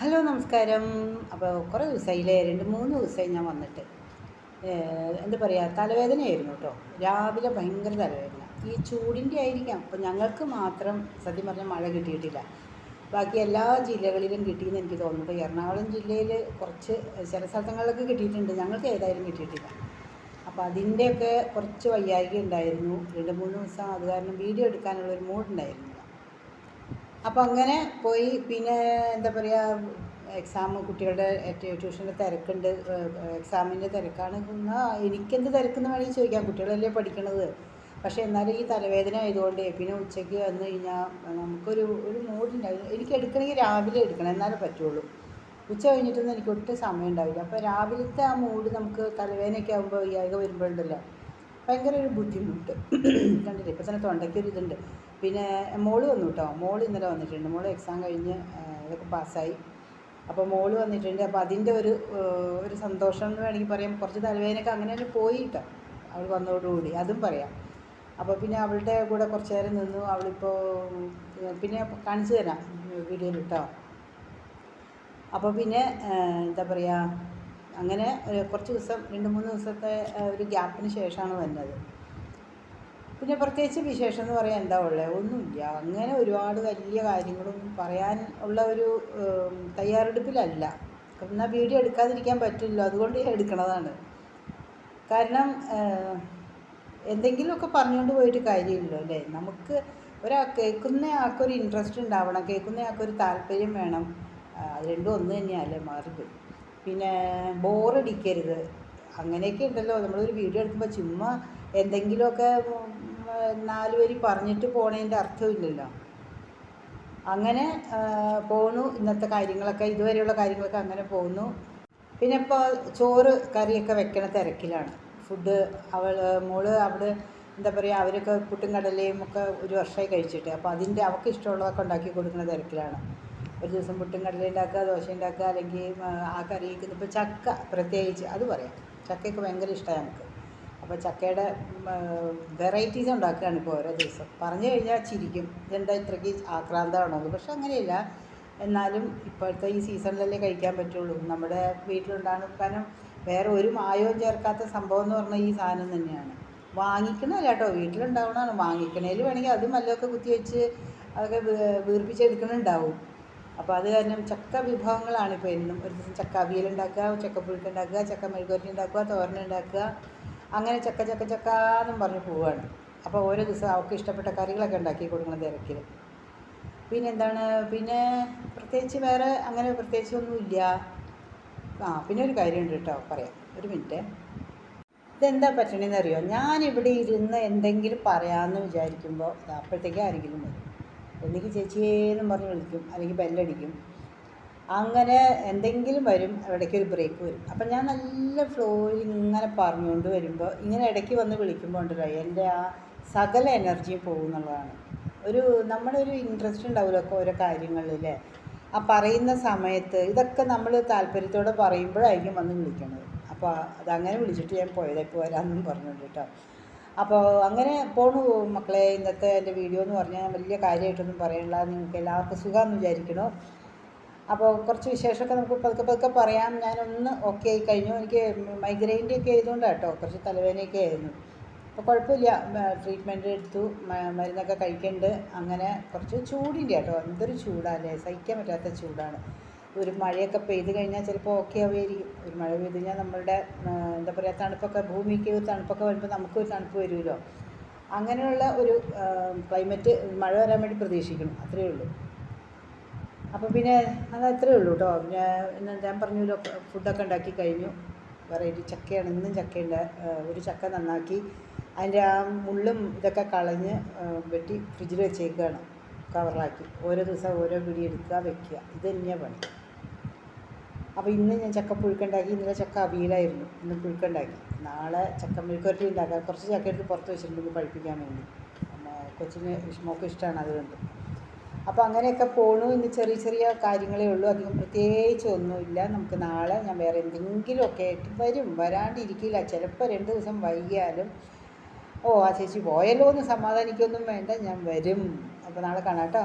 Hello നമസ്കാരം. അപ്പോൾ കുറേ ദിവസമായില്ലേ രണ്ട് മൂന്ന് ദിവസമായി ഞാൻ വന്നിട്ട്. എന്താ പറയുക തലവേദനയായിരുന്നു കേട്ടോ. രാവിലെ ഭയങ്കര തലവേദന. ഈ ചൂടിന്റെ ആയിരിക്കാം. അപ്പോൾ ഞങ്ങൾക്ക് മാത്രം സത്യം പറഞ്ഞാൽ മഴ കിട്ടിയിട്ടില്ല. ബാക്കി എല്ലാ ജില്ലകളിലും കിട്ടിയെന്ന് എനിക്ക് തോന്നുന്നു. ഇപ്പോൾ എറണാകുളം ജില്ലയിൽ കുറച്ച് ചില സ്ഥലങ്ങളിലൊക്കെ കിട്ടിയിട്ടുണ്ട്. ഞങ്ങൾക്ക് ഏതായാലും കിട്ടിയിട്ടില്ല. അപ്പോൾ അതിന്റെയൊക്കെ കുറച്ച് വയ്യായിക ഉണ്ടായിരുന്നു. രണ്ട് മൂന്ന് ദിവസം അത് കാരണം വീഡിയോ എടുക്കാനുള്ളൊരു മൂഡ് ഉണ്ടായിരുന്നില്ല അപ്പോൾ അങ്ങനെ പോയി. പിന്നെ എന്താ പറയുക എക്സാം കുട്ടികളുടെ ട്യൂഷന്റെ തിരക്കുണ്ട്. എക്സാമിന്റെ തിരക്കാണ്. എന്നാൽ എനിക്കെന്ത് തിരക്കെന്ന് വേണമെങ്കിൽ ചോദിക്കാം. കുട്ടികളല്ലേ പഠിക്കണത്. പക്ഷേ എന്നാലും ഈ തലവേദന ആയതുകൊണ്ട് പിന്നെ ഉച്ചയ്ക്ക് വന്നു കഴിഞ്ഞാൽ നമുക്കൊരു ഒരു മൂഡുണ്ടാവില്ല എനിക്ക് എടുക്കണമെങ്കിൽ രാവിലെ എടുക്കണം. എന്നാലേ പറ്റുള്ളൂ. ഉച്ച കഴിഞ്ഞിട്ടൊന്നും എനിക്ക് ഒട്ടും സമയം ഉണ്ടാവില്ല. അപ്പോൾ രാവിലത്തെ ആ മൂഡ് നമുക്ക് തലവേദനയൊക്കെ ആകുമ്പോൾ വയ്യായ്ക വരുമ്പോഴുണ്ടല്ലോ. ഭയങ്കര ഒരു ബുദ്ധിമുട്ട്. കണ്ടില്ലേ? ഇപ്പോൾ തന്നെ തൊണ്ടയ്ക്കൊരു ഇതുണ്ട്. പിന്നെ മോൾ വന്നു കേട്ടോ മോൾ ഇന്നലെ വന്നിട്ടുണ്ട്. മോൾ എക്സാം കഴിഞ്ഞ് ഇതൊക്കെ പാസ്സായി. അപ്പോൾ മോൾ വന്നിട്ടുണ്ട്. അപ്പോൾ അതിന്റെ ഒരു ഒരു സന്തോഷം എന്ന് വേണമെങ്കിൽ പറയാം. കുറച്ച് തലവേദനയൊക്കെ അങ്ങനെ തന്നെ പോയി കേട്ടോ. അവൾ വന്നതോടുകൂടി. അതും പറയാം. അപ്പോൾ പിന്നെ അവളുടെ കൂടെ കുറച്ച് നേരം നിന്നു. അവളിപ്പോൾ പിന്നെ കാണിച്ചു തരാം വീഡിയോയിൽ കേട്ടോ. അപ്പോൾ പിന്നെ എന്താ പറയുക അങ്ങനെ കുറച്ച് ദിവസം രണ്ട് മൂന്ന് ദിവസത്തെ ഒരു ഗ്യാപ്പിന് ശേഷമാണ് വന്നത്. പിന്നെ പ്രത്യേകിച്ച് വിശേഷം എന്ന് പറയാൻ എന്താ ഉള്ളത് ഒന്നുമില്ല. അങ്ങനെ ഒരുപാട് വലിയ കാര്യങ്ങളും പറയാൻ ഉള്ള ഒരു തയ്യാറെടുപ്പിലല്ല. എന്നാൽ വീഡിയോ എടുക്കാതിരിക്കാൻ പറ്റില്ല അതുകൊണ്ട് എടുക്കണതാണ്. കാരണം എന്തെങ്കിലുമൊക്കെ പറഞ്ഞുകൊണ്ട് പോയിട്ട് കാര്യമില്ലല്ലോ അല്ലേ? നമുക്ക് ഒരാ കേൾക്കുന്ന ആൾക്കൊരു ഇൻട്രസ്റ്റ് ഉണ്ടാവണം. കേൾക്കുന്ന ആൾക്കൊരു താല്പര്യം വേണം. അത് രണ്ടും ഒന്ന് തന്നെയല്ലേ മാറിപ്പോയി. പിന്നെ ബോറടിക്കരുത് അങ്ങനെയൊക്കെ ഉണ്ടല്ലോ. നമ്മളൊരു വീഡിയോ എടുക്കുമ്പോൾ ചുമ്മാ എന്തെങ്കിലുമൊക്കെ നാല് വരി പറഞ്ഞിട്ട് പോണതിന്റെ അർത്ഥമില്ലല്ലോ അങ്ങനെ പോണു. ഇന്നത്തെ കാര്യങ്ങളൊക്കെ ഇതുവരെയുള്ള കാര്യങ്ങളൊക്കെ അങ്ങനെ പോകുന്നു പിന്നെ ഇപ്പോൾ ചോറ് കറിയൊക്കെ വെക്കണ തിരക്കിലാണ്. ഫുഡ് അവൾ മോൾ അവിടെ എന്താ പറയുക അവരൊക്കെ പുട്ടും കടലയും ഒക്കെ ഒരു വർഷമായി കഴിച്ചിട്ട്. അപ്പോൾ അതിന്റെ അവൾക്ക് ഇഷ്ടമുള്ളതൊക്കെ ഉണ്ടാക്കി കൊടുക്കുന്ന തിരക്കിലാണ്. ഒരു ദിവസം പുട്ടും കടല ഉണ്ടാക്കുക ദോശ ഉണ്ടാക്കുക അല്ലെങ്കിൽ ആ കറി ഇപ്പോൾ ചക്ക പ്രത്യേകിച്ച് അത് പറയാം. ചക്കയൊക്കെ ഭയങ്കര ഇഷ്ടമാണ് നമുക്ക് അപ്പോൾ ചക്കയുടെ വെറൈറ്റീസ് ഉണ്ടാക്കുകയാണ് ഇപ്പോൾ ഓരോ ദിവസം. പറഞ്ഞു കഴിഞ്ഞാൽ ചിരിക്കും. ഇതെന്താ ഇത്രയ്ക്ക് ആക്രാന്തമാണോ പക്ഷെ അങ്ങനെയല്ല. എന്നാലും ഇപ്പോഴത്തെ ഈ സീസണിലല്ലേ കഴിക്കാൻ പറ്റുള്ളൂ. നമ്മുടെ വീട്ടിലുണ്ടാകുന്ന കാരണം വേറെ ഒരു മായവും ചേർക്കാത്ത സംഭവം എന്ന് പറഞ്ഞാൽ ഈ സാധനം തന്നെയാണ്. വാങ്ങിക്കണമല്ല കേട്ടോ വീട്ടിലുണ്ടാവണതാണ്. വാങ്ങിക്കണേൽ വേണമെങ്കിൽ അതും വല്ലതൊക്കെ കുത്തിവെച്ച് അതൊക്കെ വീർപ്പിച്ചെടുക്കണുണ്ടാവും. അപ്പോൾ അത് കാരണം ചക്ക വിഭവങ്ങളാണ് ഇപ്പോൾ എന്നും. ഒരു ദിവസം ചക്ക അവിയൽ ഉണ്ടാക്കുക ചക്കപ്പുഴുക്ക് ഉണ്ടാക്കുക ചക്ക മെഴുകുവരട്ടി ഉണ്ടാക്കുക തോരൻ ഉണ്ടാക്കുക. അങ്ങനെ ചക്ക ചക്ക ചക്ക എന്നും പറഞ്ഞ് പോവുകയാണ് അപ്പോൾ ഓരോ ദിവസം അവർക്ക് ഇഷ്ടപ്പെട്ട കറികളൊക്കെ ഉണ്ടാക്കി കൊടുക്കണം തിരക്കിൽ പിന്നെ എന്താണ്? പിന്നെ പ്രത്യേകിച്ച് വേറെ അങ്ങനെ പ്രത്യേകിച്ചൊന്നുമില്ല ആ പിന്നെ ഒരു കാര്യമുണ്ട് കേട്ടോ പറയാം. ഒരു മിനിറ്റ്. ഇതെന്താ പറ്റണേന്ന് ഞാൻ ഞാനിവിടെ ഇരുന്ന് എന്തെങ്കിലും പറയാമെന്ന് വിചാരിക്കുമ്പോൾ അപ്പോഴത്തേക്കും ആരെങ്കിലും വരും. ഒന്നുകിൽ ചേച്ചിയേന്നും പറഞ്ഞ് വിളിക്കും. അല്ലെങ്കിൽ ബെല്ലടിക്കും. അങ്ങനെ എന്തെങ്കിലും വരും ഇടയ്ക്ക് ഒരു ബ്രേക്ക് വരും. അപ്പം ഞാൻ നല്ല ഫ്ലോയിൽ ഇങ്ങനെ പറഞ്ഞുകൊണ്ട് വരുമ്പോൾ ഇങ്ങനെ ഇടയ്ക്ക് വന്ന് വിളിക്കുമ്പോൾ ഉണ്ടല്ലോ എന്റെ ആ സകല എനർജിയും പോകുന്നുള്ളതാണ് ഒരു നമ്മുടെ ഒരു ഇൻട്രസ്റ്റ് ഉണ്ടാവില്ല ഒക്കെ ഓരോ കാര്യങ്ങളിൽ ആ പറയുന്ന സമയത്ത് ഇതൊക്കെ നമ്മൾ താല്പര്യത്തോടെ പറയുമ്പോഴായിരിക്കും വന്ന് വിളിക്കുന്നത് അപ്പോൾ അതങ്ങനെ വിളിച്ചിട്ട് ഞാൻ പോയത് പോരാന്നും വരാമെന്നും പറഞ്ഞുകൊണ്ട് കേട്ടോ. അപ്പോൾ അങ്ങനെ പോണു മക്കളെ ഇന്നത്തെ എന്റെ വീഡിയോ എന്ന് പറഞ്ഞാൽ വലിയ കാര്യമായിട്ടൊന്നും പറയണില്ല നിങ്ങൾക്ക് എല്ലാവർക്കും സുഖമെന്ന് വിചാരിക്കണോ. അപ്പോൾ കുറച്ച് വിശേഷമൊക്കെ നമുക്ക് പതുക്കെ പതുക്കെ പറയാം. ഞാനൊന്ന് ഓക്കെ ആയി കഴിഞ്ഞു. എനിക്ക് മൈഗ്രെയിന്റെ ഒക്കെ ആയതുകൊണ്ടാണ് കേട്ടോ കുറച്ച് തലവേദനയൊക്കെ ആയിരുന്നു. അപ്പോൾ കുഴപ്പമില്ല. ട്രീറ്റ്മെന്റ് എടുത്തു. മരുന്നൊക്കെ കഴിക്കുന്നുണ്ട് അങ്ങനെ കുറച്ച് ചൂടിന്റെ കേട്ടോ എന്തൊരു ചൂടാല്ലേ? സഹിക്കാൻ പറ്റാത്ത ചൂടാണ്. ഒരു മഴയൊക്കെ പെയ്ത് കഴിഞ്ഞാൽ ചിലപ്പോൾ ഓക്കെ ആവുമായിരിക്കും. ഒരു മഴ പെയ്ത് കഴിഞ്ഞാൽ നമ്മളുടെ എന്താ പറയുക തണുപ്പൊക്കെ ഭൂമിക്ക് തണുപ്പൊക്കെ വരുമ്പോൾ നമുക്കൊരു തണുപ്പ് വരുമല്ലോ. അങ്ങനെയുള്ള ഒരു ക്ലൈമറ്റ് മഴ വരാൻ വേണ്ടി പ്രതീക്ഷിക്കണം അത്രയേ ഉള്ളൂ. അപ്പോൾ പിന്നെ അത് അത്രയേ ഉള്ളൂ കേട്ടോ. പിന്നെ ഞാൻ പറഞ്ഞല്ലോ ഫുഡൊക്കെ ഉണ്ടാക്കി കഴിഞ്ഞു. വെറൈറ്റി ചക്കയാണ്. ഇന്നും ചക്കയുണ്ട്. ഒരു ചക്ക നന്നാക്കി. അതിന്റെ ആ മുള്ളും ഇതൊക്കെ കളഞ്ഞ് വെട്ടി ഫ്രിഡ്ജിൽ വെച്ചേക്കുകയാണ് കവറിലാക്കി. ഓരോ ദിവസം ഓരോ പിടി എടുക്കുക വെക്കുക. ഇത് തന്നെയാണ് പണി. അപ്പോൾ ഇന്ന് ഞാൻ ചക്ക പുഴുക്കുണ്ടാക്കി ഇന്നലെ ചക്ക അവിയലായിരുന്നു. ഇന്ന് പുഴുക്കുണ്ടാക്കി. നാളെ ചക്ക മെഴുക്കുരട്ടി ഉണ്ടാക്കാം. കുറച്ച് ചക്ക എടുത്ത് പുറത്ത് വെച്ചിട്ടുണ്ട് പഴിപ്പിക്കാൻ വേണ്ടി. കൊച്ചിന് മോൾക്ക് ഇഷ്ടമാണ് അതുകൊണ്ട്. അപ്പോൾ അങ്ങനെയൊക്കെ പോണു. ഇന്ന് ചെറിയ ചെറിയ കാര്യങ്ങളേ ഉള്ളൂ. അധികം പ്രത്യേകിച്ച് ഒന്നുമില്ല. നമുക്ക് നാളെ ഞാൻ വേറെ എന്തെങ്കിലുമൊക്കെ ആയിട്ട് വരും. വരാണ്ടിരിക്കില്ല. ചിലപ്പോൾ രണ്ട് ദിവസം വൈകിയാലും ഓ ആ ചേച്ചി പോയല്ലോ എന്ന് സമാധാനിക്കൊന്നും വേണ്ട. ഞാൻ വരും. അപ്പോൾ നാളെ കാണാം കേട്ടോ.